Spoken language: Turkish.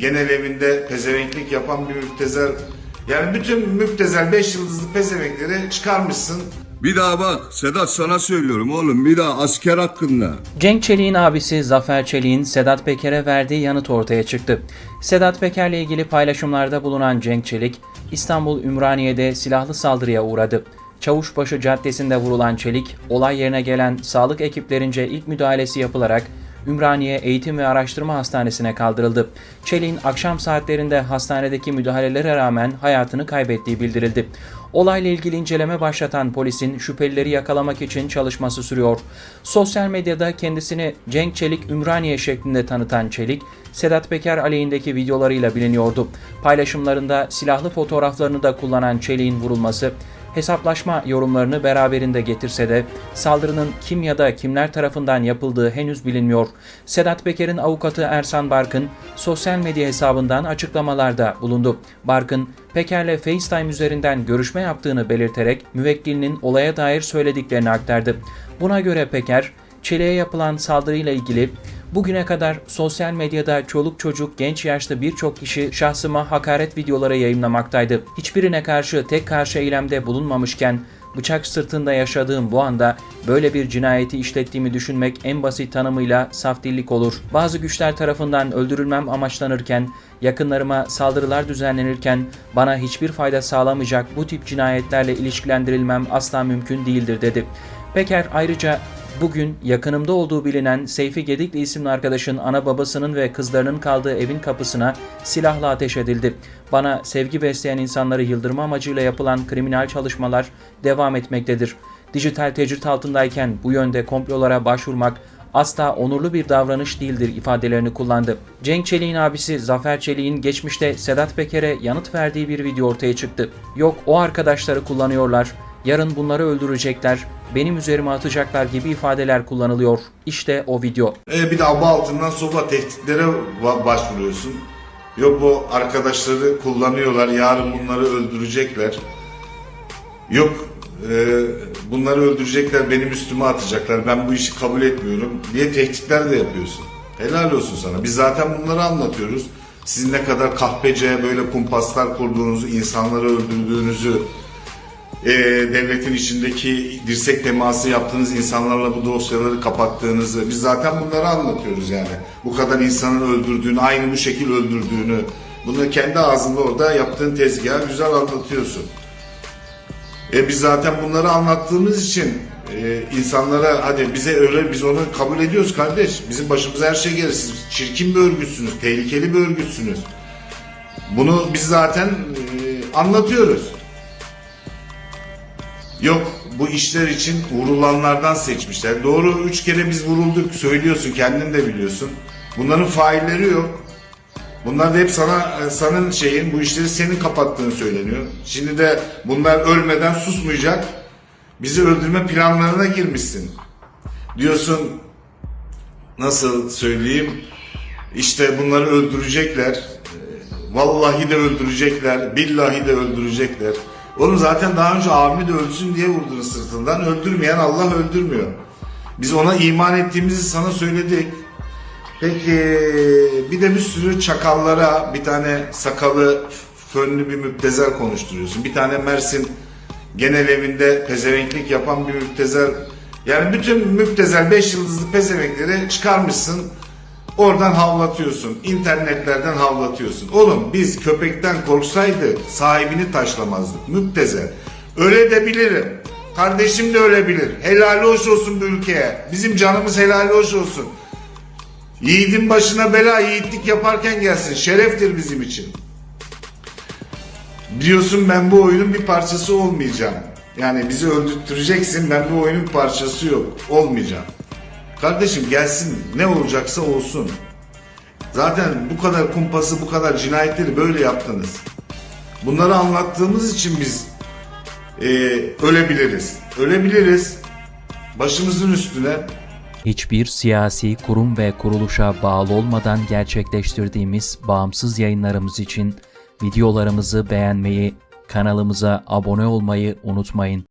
genel evinde pezevenklik yapan bir müptezel. Yani bütün müptezel 5 yıldızlı pezevenkleri çıkarmışsın. Bir daha bak Sedat sana söylüyorum oğlum bir daha asker hakkında. Cenk Çelik'in abisi Zafer Çelik'in Sedat Peker'e verdiği yanıt ortaya çıktı. Sedat Peker'le ilgili paylaşımlarda bulunan Cenk Çelik, İstanbul Ümraniye'de silahlı saldırıya uğradı. Çavuşbaşı Caddesi'nde vurulan Çelik, olay yerine gelen sağlık ekiplerince ilk müdahalesi yapılarak Ümraniye Eğitim ve Araştırma Hastanesi'ne kaldırıldı. Çelik'in akşam saatlerinde hastanedeki müdahalelere rağmen hayatını kaybettiği bildirildi. Olayla ilgili inceleme başlatan polisin şüphelileri yakalamak için çalışması sürüyor. Sosyal medyada kendisini Cenk Çelik Ümraniye şeklinde tanıtan Çelik, Sedat Peker aleyhindeki videolarıyla biliniyordu. Paylaşımlarında silahlı fotoğraflarını da kullanan Çelik'in vurulması, hesaplaşma yorumlarını beraberinde getirse de saldırının kim ya da kimler tarafından yapıldığı henüz bilinmiyor. Sedat Peker'in avukatı Ersan Barkın sosyal medya hesabından açıklamalarda bulundu. Barkın, Peker'le FaceTime üzerinden görüşme yaptığını belirterek müvekkilinin olaya dair söylediklerini aktardı. Buna göre Peker, Çelik'e yapılan saldırıyla ilgili Bugüne kadar sosyal medyada çoluk çocuk genç yaşta birçok kişi şahsıma hakaret videoları yayınlamaktaydı. Hiçbirine karşı tek karşı eylemde bulunmamışken bıçak sırtında yaşadığım bu anda böyle bir cinayeti işlettiğimi düşünmek en basit tanımıyla saf dillik olur. Bazı güçler tarafından öldürülmem amaçlanırken, yakınlarıma saldırılar düzenlenirken bana hiçbir fayda sağlamayacak bu tip cinayetlerle ilişkilendirilmem asla mümkün değildir dedi. Peker ayrıca Bugün yakınımda olduğu bilinen Seyfi Gedikli isimli arkadaşın ana babasının ve kızlarının kaldığı evin kapısına silahla ateş edildi. Bana sevgi besleyen insanları yıldırma amacıyla yapılan kriminal çalışmalar devam etmektedir. Dijital tecrit altındayken bu yönde komplolara başvurmak asla onurlu bir davranış değildir ifadelerini kullandı. Cenk Çelik'in abisi Zafer Çelik'in geçmişte Sedat Peker'e yanıt verdiği bir video ortaya çıktı. Yok o arkadaşları kullanıyorlar, yarın bunları öldürecekler, benim üzerime atacaklar gibi ifadeler kullanılıyor. İşte o video. E, bir de aba altından soba tehditlere başvuruyorsun. Yok bu arkadaşları kullanıyorlar, yarın bunları öldürecekler. Yok e, bunları öldürecekler, benim üstüme atacaklar, ben bu işi kabul etmiyorum diye tehditler de yapıyorsun. Helal olsun sana. Biz zaten bunları anlatıyoruz. Siz ne kadar kahpece böyle kumpaslar kurduğunuzu, insanları öldürdüğünüzü, e, devletin içindeki dirsek teması yaptığınız insanlarla bu dosyaları kapattığınızı biz zaten bunları anlatıyoruz yani. Bu kadar insanın öldürdüğünü, aynı bu şekil öldürdüğünü bunu kendi ağzında orada yaptığın tezgahı güzel anlatıyorsun. E biz zaten bunları anlattığımız için e, insanlara hadi bize öyle biz onu kabul ediyoruz kardeş. Bizim başımıza her şey gelir. Siz çirkin bir örgütsünüz, tehlikeli bir örgütsünüz. Bunu biz zaten e, anlatıyoruz. Yok bu işler için vurulanlardan seçmişler. Doğru üç kere biz vurulduk söylüyorsun kendin de biliyorsun. Bunların failleri yok. Bunlar da hep sana e, senin şeyin bu işleri senin kapattığını söyleniyor. Şimdi de bunlar ölmeden susmayacak. Bizi öldürme planlarına girmişsin. Diyorsun nasıl söyleyeyim işte bunları öldürecekler. E, Vallahi de öldürecekler. Billahi de öldürecekler. Oğlum zaten daha önce abimi de ölsün diye vurdun sırtından. Öldürmeyen Allah öldürmüyor. Biz ona iman ettiğimizi sana söyledik. Peki bir de bir sürü çakallara bir tane sakalı fönlü bir müptezel konuşturuyorsun. Bir tane Mersin genel evinde pezevenklik yapan bir müptezel. Yani bütün müptezel 5 yıldızlı pezevenkleri çıkarmışsın. Oradan havlatıyorsun. internetlerden havlatıyorsun. Oğlum biz köpekten korksaydı sahibini taşlamazdık. Müptezel. Öyle de bilirim. Kardeşim de öyle bilir. Helal hoş olsun bu ülkeye. Bizim canımız helal hoş olsun. Yiğidin başına bela yiğitlik yaparken gelsin. Şereftir bizim için. Diyorsun ben bu oyunun bir parçası olmayacağım. Yani bizi öldürteceksin ben bu oyunun parçası yok. Olmayacağım. Kardeşim gelsin ne olacaksa olsun. Zaten bu kadar kumpası bu kadar cinayetleri böyle yaptınız. Bunları anlattığımız için biz e, ölebiliriz. Ölebiliriz. Başımızın üstüne Hiçbir siyasi kurum ve kuruluşa bağlı olmadan gerçekleştirdiğimiz bağımsız yayınlarımız için videolarımızı beğenmeyi, kanalımıza abone olmayı unutmayın.